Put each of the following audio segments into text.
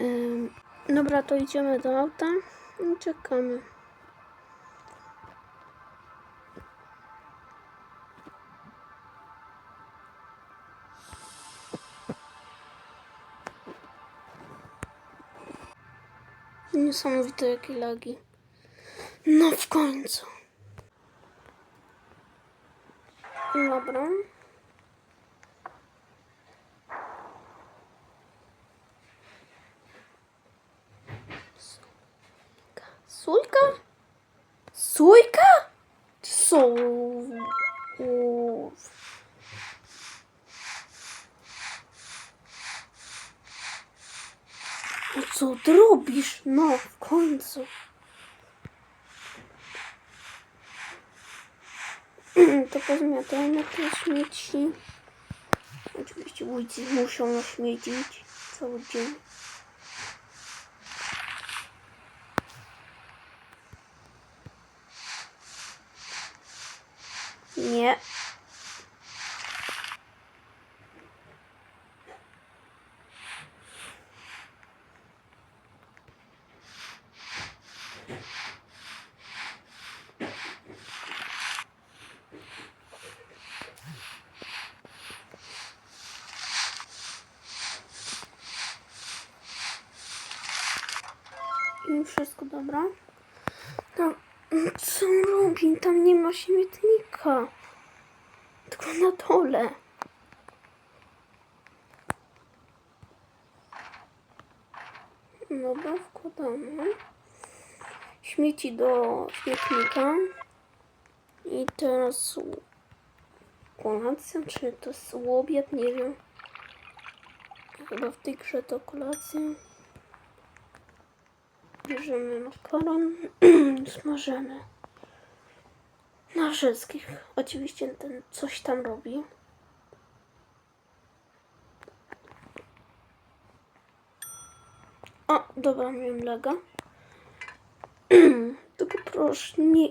Ym, dobra, to idziemy do auta i czekamy. Niesamowite jakie lagi. No w końcu. Dobra. Sójka? Sójka? No co ty robisz? No, w końcu. To pozmiatamy te śmieci. Oczywiście wójci muszą śmiecić cały dzień. Nie. Wszystko dobra. No, co robi? Tam nie ma śmietnika. Tylko na dole. Dobra, wkładamy. Śmieci do śmietnika. I teraz kolacja, czy to jest obiad, nie wiem. Chyba w tej grze to kolacja. Bierzemy makaron, smażymy. Na wszystkich. Oczywiście ten coś tam robi. O, dobra, miałem lega. Tylko proszę, nie,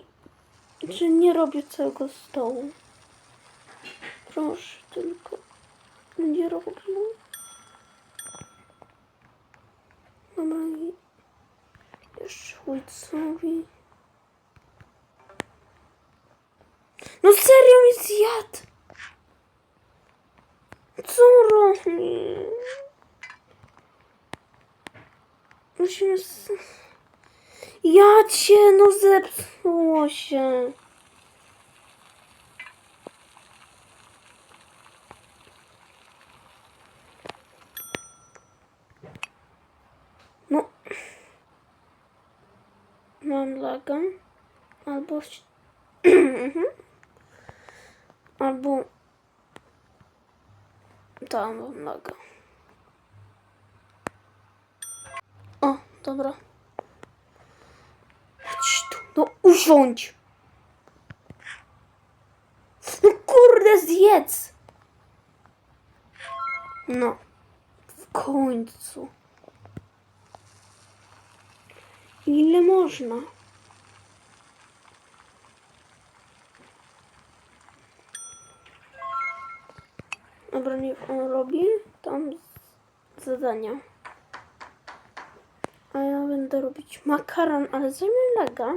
że nie robię całego stołu. Proszę, tylko nie robię. Dobra, i ojcowi. No serio mi zjadł! Co robi? Musimy... Ja cię, no zepsuło się. No. Laga. Albo... Mhm. Albo... Tam laga. O, dobra. Chodź tu, no usiądź. No kurde, zjedz. No, w końcu. Ile można? Dobra, on robi tam zadania. A ja będę robić makaron, ale zajmę lega.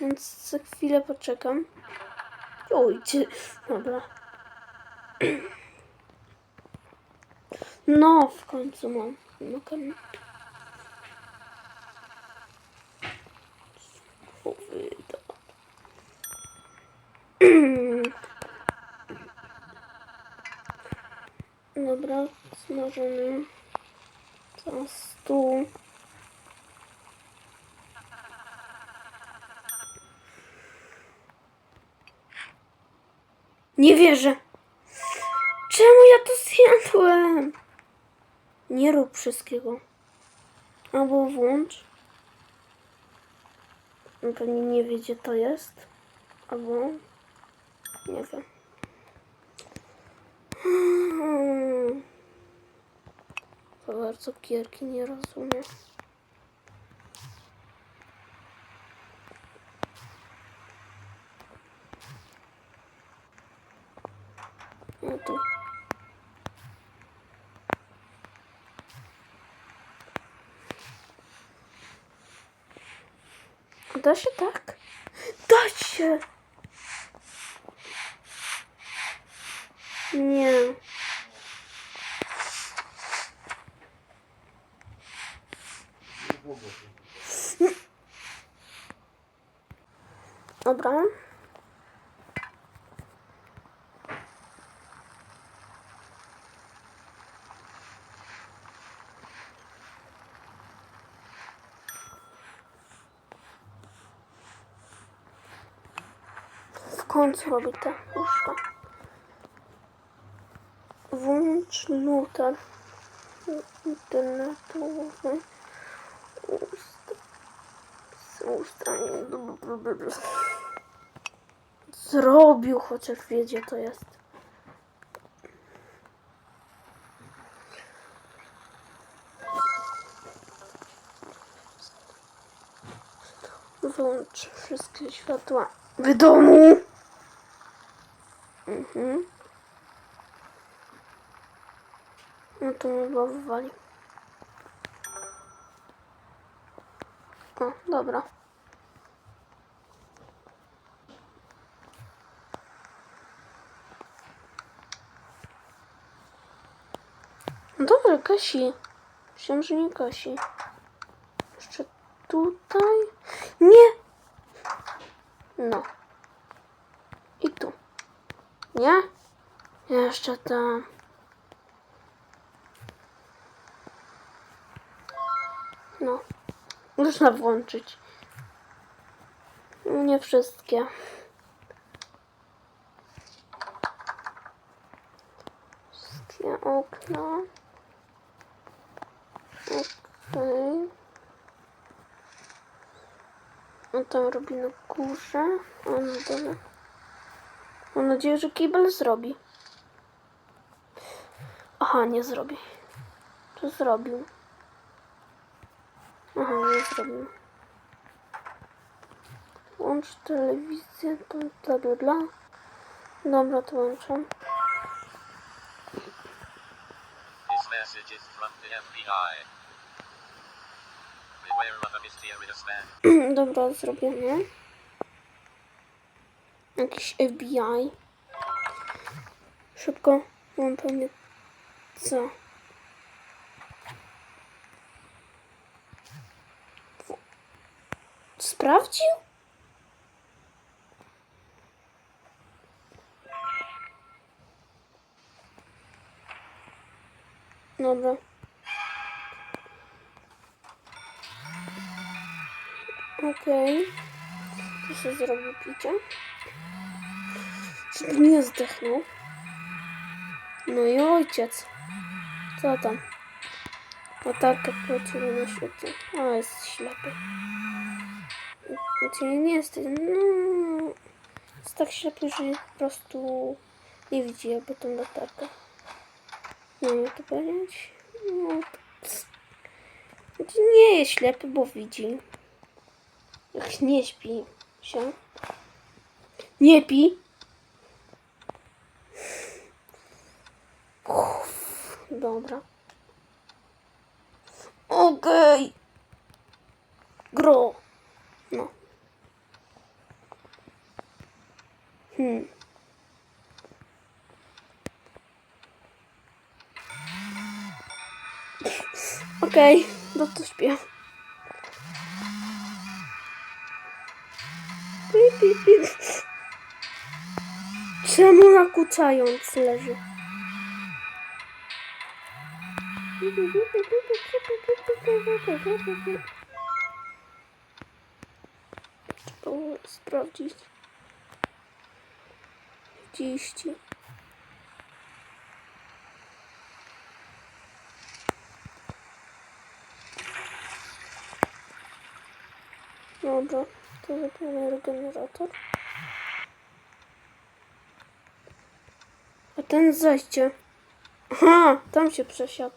Więc za chwilę poczekam. Oj, ty. Dobra. No, w końcu mam makaron. Chowyda. Dobra, smażymy. Teraz tu. Nie wierzę. Czemu ja to zjadłem? Nie rób wszystkiego. Albo włącz. Pewnie nie wie, gdzie to jest. Albo... Nie wiem. Hmm. To bardzo gierki nie rozumiem. No Końcu robi te łóżka. Włącz router internetowy. Ust- Ustanie. Zrobił, chociaż wie to jest. Wyłącz wszystkie światła w domu. Mhm. No to mnie chyba wywali. O, dobra. Dobra, Kasi. Myślałam, że nie Kasi. Jeszcze tutaj. Nie! No. I tu. Nie? Jeszcze tam. No. Można włączyć. Nie wszystkie. Wszystkie okna. Okej. On tam robi na górze. A na dole. Mam nadzieję, że kibel zrobi. Aha, nie zrobi. To zrobił. Aha, nie zrobił. Łącz telewizję, to bla bla bla. Dobra, to łączę. This message is from the FBI. Dobra, zrobione. Jakiś FBI. Szybko łączenie. Co? W- Sprawdził? Dobra. Okej. Okay. się zrobił picie. Żeby nie zdechnął. No i ojciec. Co tam? Latarka poleciła na świecie. A, jest ślepy. Znaczy nie jest... No... Jest tak ślepy, że po prostu nie widzi jakby tą latarkę. Nie wiem to powiedzieć. No, nie jest ślepy, bo widzi. Nie śpi się. Nie pi. Uff, dobra. Okej. Gro. No. Hmm. Okej, no to śpię. Czemu nakucając leży? Sprawdzić. 30. Dobra, to zapomnę generator. A ten zejście. Aha, tam się przesiadł.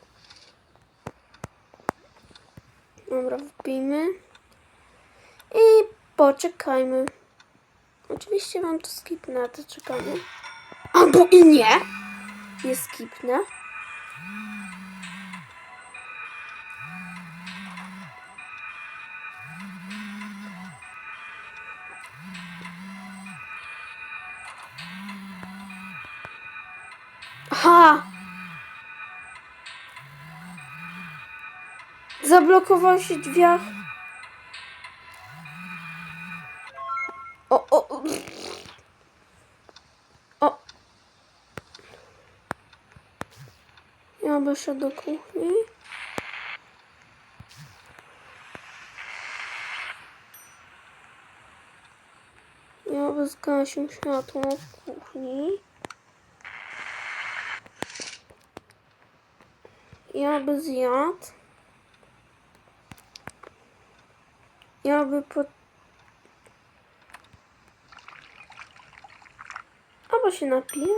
Dobra, wbijmy. I poczekajmy. Oczywiście mam to skipnę, to czekamy. Albo i nie. Nie skipnę. Aha! Zablokował się drzwiach. O, o, o. O. Ja wyszedł do kuchni. Ja zgasił światło w kuchni. Ja by zjadł. Ja by po... Albo się napije.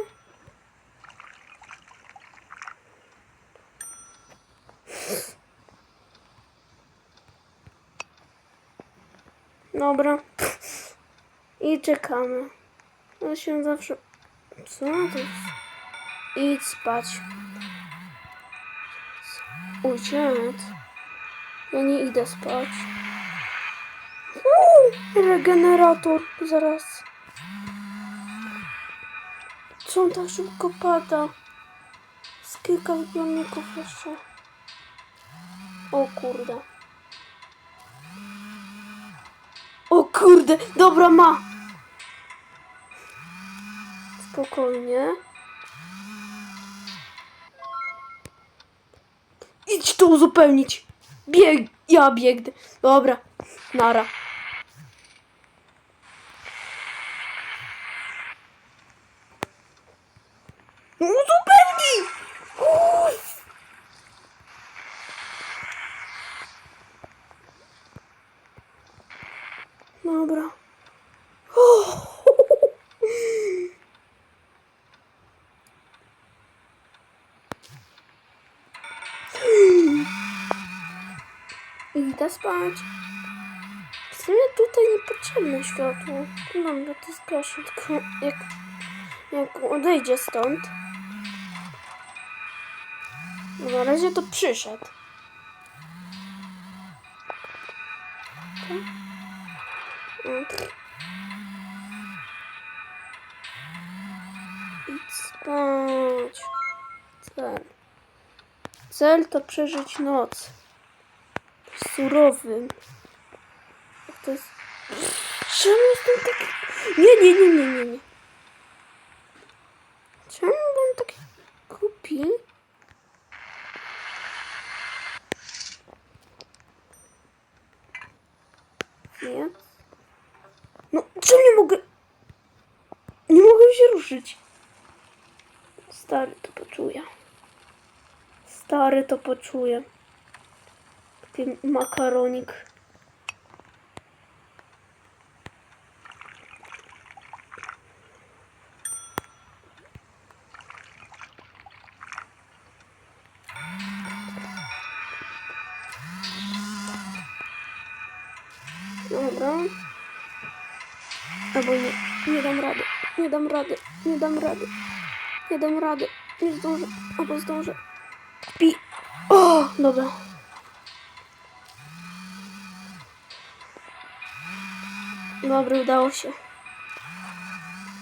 Dobra. I czekamy. Ja się zawsze... Co to? Idź spać. Uciec. Ja nie idę spać. Uuu, regenerator. Zaraz. Co on tak szybko pada? Z kilka zbiorników jeszcze. O kurde. O kurde, dobra ma. Spokojnie. To uzupełnić. Bieg, ja biegnę. Dobra, nara. No Uzupełnij! Uff. Dobra. Idę spać. W sumie tutaj niepotrzebne światło. Dobra, to zgaszę, tylko jak, jak odejdzie stąd. No, Na razie to przyszedł. Idź spać. Cel. Cel to przeżyć noc. Surowym. To jest... Czemu jestem taki... Nie, nie, nie, nie, nie, nie. Czemu byłem taki głupi? Nie. No, czemu nie mogę... Nie mogę się ruszyć. Stary to poczuje. Stary to poczuje. Taki makaronik. Dobra. Albo nie, nie dam rady, nie dam rady, nie dam rady, nie dam rady, nie zdążę, albo zdążę. Pi. O, dobra. Dobra, udało się.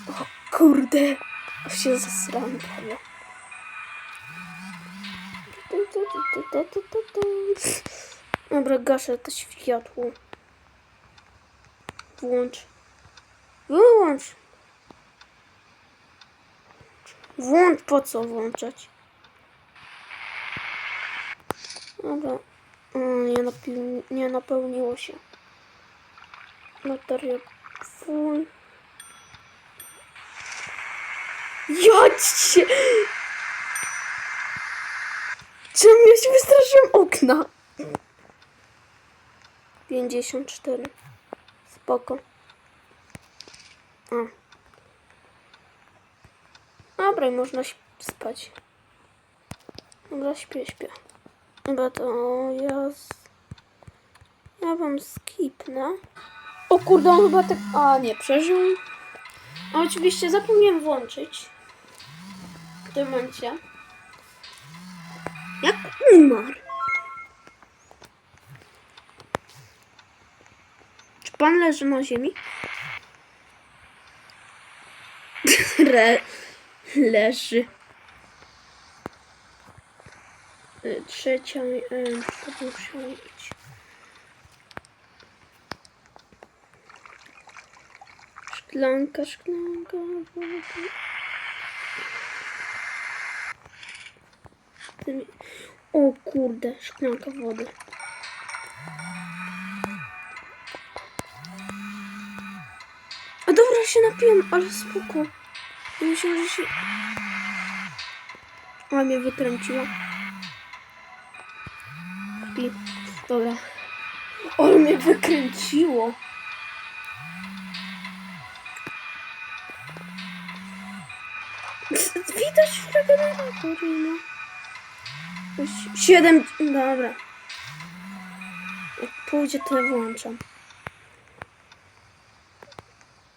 O kurde, aż się zesrałem prawie. Dobra, gaszę to światło. Włącz. Wyłącz. Włącz, po co włączać? Dobra. Napełni, nie napełniło się. Bateria full. Jadź się! Czemu ja się wystraszyłem okna? 54. Spoko. A. Dobra, można spać. Dobra, śpię, śpię. Dobra, to ja... Ja wam skipnę. O kurde, on chyba tak... A, nie, przeżył. A oczywiście zapomniałem włączyć. w tym momencie. Jak umarł? Czy pan leży na ziemi? Re, leży. Y, Trzecia, y, to musiało być. Szklanka, szklanka, woda. Tymi- O kurde, szklanka wody. A dobra, się napiłem, ale spoko. Ja myślałam, że się... A mnie wytrąciła. Pi. Dobra. Ale mnie wykręciło. Widać regenerator, no. Już Siedem... Dobra. Jak pójdzie, to ja włączam.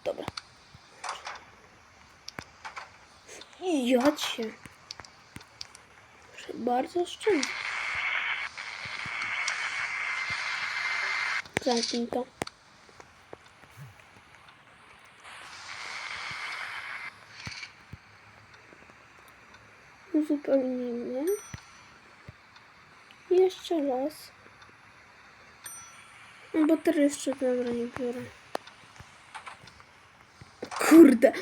Dobra. Ja cię. Bardzo oszczędnie. Zamknij to. Uzupełnimy. Jeszcze raz. No bo teraz jeszcze dobra nie biorę. Kurde.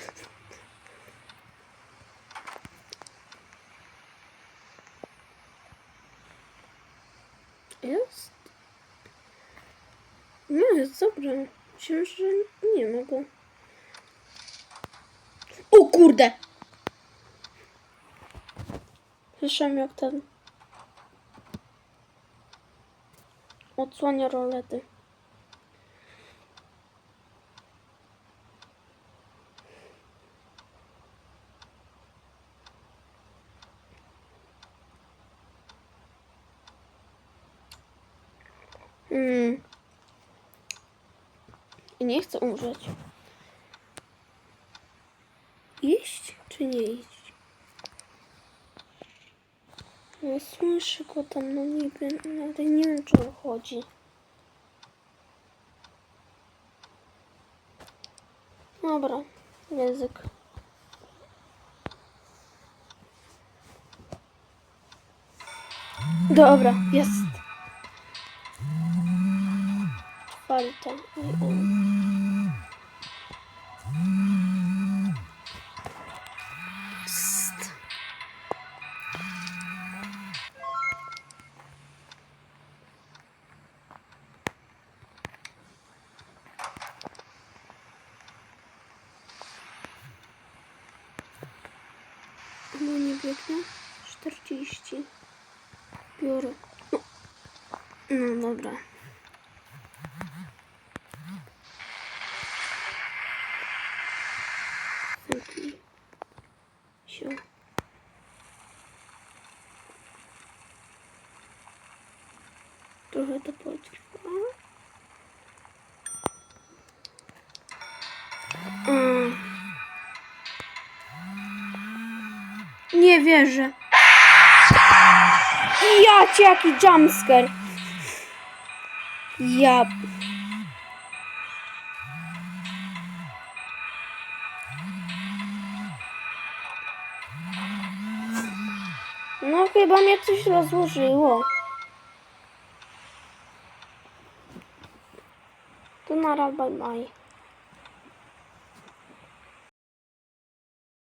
Jest? No jest dobra. Myślałem, że nie ma. O kurde! Słyszałem jak ten odsłania rolety. Hmm. I nie chcę umrzeć. Iść czy nie iść? No słyszę go tam, no niby, ale nie wiem czy on chodzi. Dobra, język. Dobra, jest. Czwarta. I on. No nie biegnie. 40. Biorę. No, no dobra. Wierzę. Ja cię jaki jumpscare. Ja. No chyba mnie coś rozłożyło. To nara, bye bye.